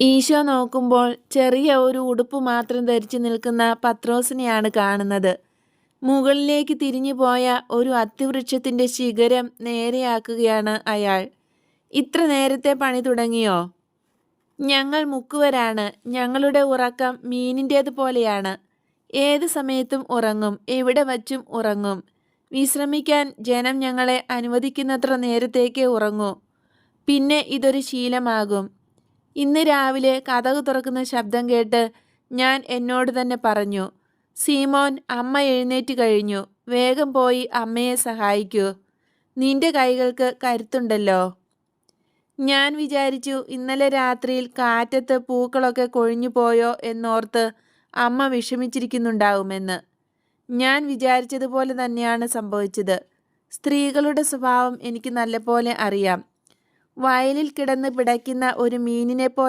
ഈശോ നോക്കുമ്പോൾ ചെറിയ ഒരു ഉടുപ്പ് മാത്രം ധരിച്ചു നിൽക്കുന്ന പത്രോസിനെയാണ് കാണുന്നത്. മുകളിലേക്ക് തിരിഞ്ഞു പോയ ഒരു അത്തിവൃക്ഷത്തിന്റെ ശിഖരം നേരെയാക്കുകയാണ് അയാൾ. ഇത്ര നേരത്തെ പണി തുടങ്ങിയോ? ഞങ്ങൾ മുക്കുവരാണ്. ഞങ്ങളുടെ ഉറക്കം മീനിന്റേത് പോലെയാണ്. ഏത് സമയത്തും ഉറങ്ങും. എവിടെ വച്ചും ഉറങ്ങും. വിശ്രമിക്കാൻ ജനം ഞങ്ങളെ അനുവദിക്കുന്നത്ര നേരത്തേക്കേ ഉറങ്ങൂ. പിന്നെ ഇതൊരു ശീലമാകും. ഇന്ന് രാവിലെ കഥകു തുറക്കുന്ന ശബ്ദം കേട്ട് ഞാൻ എന്നോട് തന്നെ പറഞ്ഞു സീമോൻ അമ്മ എഴുന്നേറ്റ് കഴിഞ്ഞു. വേഗം പോയി അമ്മയെ സഹായിക്കൂ. നിന്റെ കൈകൾക്ക് കരുത്തുണ്ടല്ലോ ഞാൻ വിചാരിച്ചു ഇന്നലെ രാത്രിയിൽ കാറ്റത്ത് പൂക്കളൊക്കെ കൊഴിഞ്ഞു പോയോ എന്നോർത്ത് അമ്മ വിഷമിച്ചിരിക്കുന്നുണ്ടാവുമെന്ന്. ഞാൻ വിചാരിച്ചതുപോലെ തന്നെയാണ് സംഭവിച്ചത്. സ്ത്രീകളുടെ സ്വഭാവം എനിക്ക് നല്ലപോലെ അറിയാം. വയലിൽ കിടന്ന് പിടയ്ക്കുന്ന ഒരു മീനിനെ പോലെ